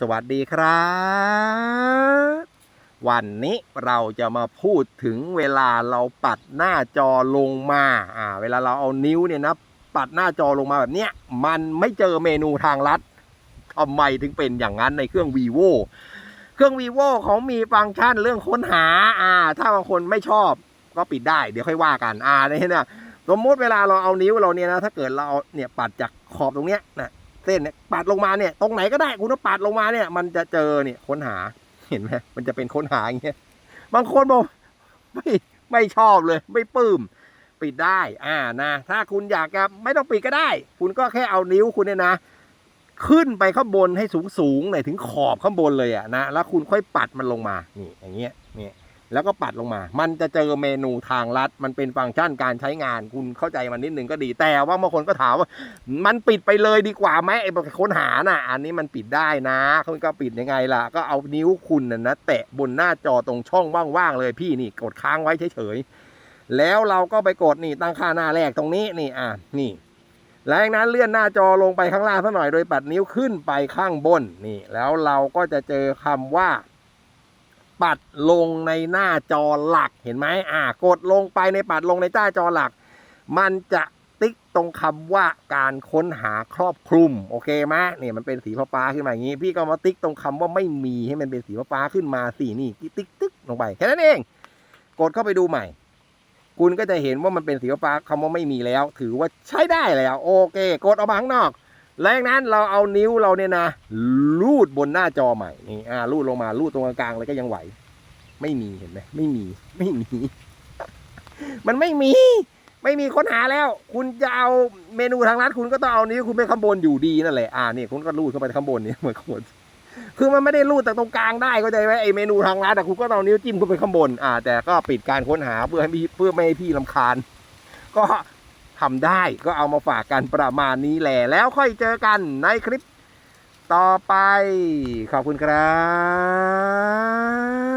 สวัสดีครับ วันนี้เราจะมาพูดถึงเวลาเราปัดหน้าจอลงมาอ่าเวลาเราเอานิ้วเนี่ยนะปัดหน้าจอลงมาแบบเนี้ยมันไม่เจอเมนูทางลัดทำไมถึงเป็นอย่างนั้นในเครื่อง vivo เครื่อง vivo เขามีฟังก์ชันเรื่องค้นหาอ่า ถ้าบางคนไม่ชอบก็ปิดได้เดี๋ยวค่อยว่ากันอ่าเนี่ยนะสมมติเวลาเราเอานิ้วเราเนี่ยนะถ้าเกิดเราเนี่ยปัดจากขอบตรงเนี้ยนะ เส้นเนี่ยปัดลงมาเนี่ยตรงไหนก็ได้คุณต้องปัดลงมาเนี่ย มันจะเจอเนี่ยค้นหาเห็นไหมมันจะเป็นค้นหาอย่างเงี้ยบางคนบอกไม่ไม่ชอบเลย ไม่ปลื้มปิดได้อ่านะ ถ้าคุณอยากจะไม่ต้องปิดก็ได้ คุณก็แค่เอานิ้วคุณเนี่ยนะ ขึ้นไปข้างบนให้สูงสูงๆหน่อยถึงขอบข้างบนเลยอะนะแล้วคุณค่อยปัดมันลงมานี่อย่างเงี้ยนี่ แล้วก็ปัดลงมา มันจะเจอเมนูทางลัด มันเป็นฟังก์ชันการใช้งาน คุณเข้าใจมันนิดนึงก็ดี แต่ว่าบางคนก็ถามว่า มันปิดไปเลยดีกว่าไหมไอ้ค้นหาน่ะ อันนี้มันปิดได้นะคุณก็ปิดยังไงล่ะ ก็เอานิ้วคุณน่ะนะแตะบนหน้าจอตรงช่องว่างๆเลยพี่นี่กดค้างไว้เฉยๆ แล้วเราก็ไปกดนี่ตั้งค่าหน้าแรกตรงนี้นี่อะนี่หลังจากนั้นเลื่อนหน้าจอลงไปข้างล่างสักหน่อยโดยปัดนิ้วขึ้นไปข้างบนนี่ แล้วเราก็จะเจอคำว่า ปัดลงในหน้าจอหลักเห็นไหมอ่ากดลงไปในปัดลงในหน้าจอหลัก มันจะติ๊กตรงคำว่าการค้นหาครอบคลุมโอเคไหมเนี่ยมันเป็นสีฟ้าๆขึ้นมาอย่างนี้ พี่ก็มาติ๊กตรงคำว่าไม่มีให้มันเป็นสีฟ้าๆขึ้นมาสีนี่ติ๊กติ๊กลงไปแค่นั้นเอง กดเข้าไปดูใหม่ คุณก็จะเห็นว่ามันเป็นสีฟ้าคำว่าไม่มีแล้ว ถือว่าใช้ได้แล้ว โอเค กดออกมาข้างนอก แล้วจากนั้นเราเอานิ้วเราเนี่ยนะลูดบนหน้าจอใหม่นี่อ่าลูดลงมาลูดตรงกลางๆเลยก็ยังไหว ไม่มีเห็นไหมไม่มีไม่มี มันไม่มี ไม่มีค้นหาแล้ว คุณจะเอาเมนูทางร้านคุณก็ต้องเอานิ้วคุณไปข้างบนอยู่ดีนั่นแหละอ่านี่คุณก็ลูดเข้าไปข้างบนเนี่ยเหมือนข้างบนคือมันไม่ได้ลูดแต่ตรงกลางได้เข้าใจไหมไอเมนูทางร้านแต่คุณก็ต้องเอานิ้วจิ้มเข้าไปข้างบนอ่า แต่ก็ปิดการค้นหาเพื่อให้พี่เพื่อไม่ให้พี่ลำคาญ ก็ ทำได้ก็เอามาฝากกันประมาณนี้แหละแล้วค่อยเจอกันในคลิปต่อไป ขอบคุณครับ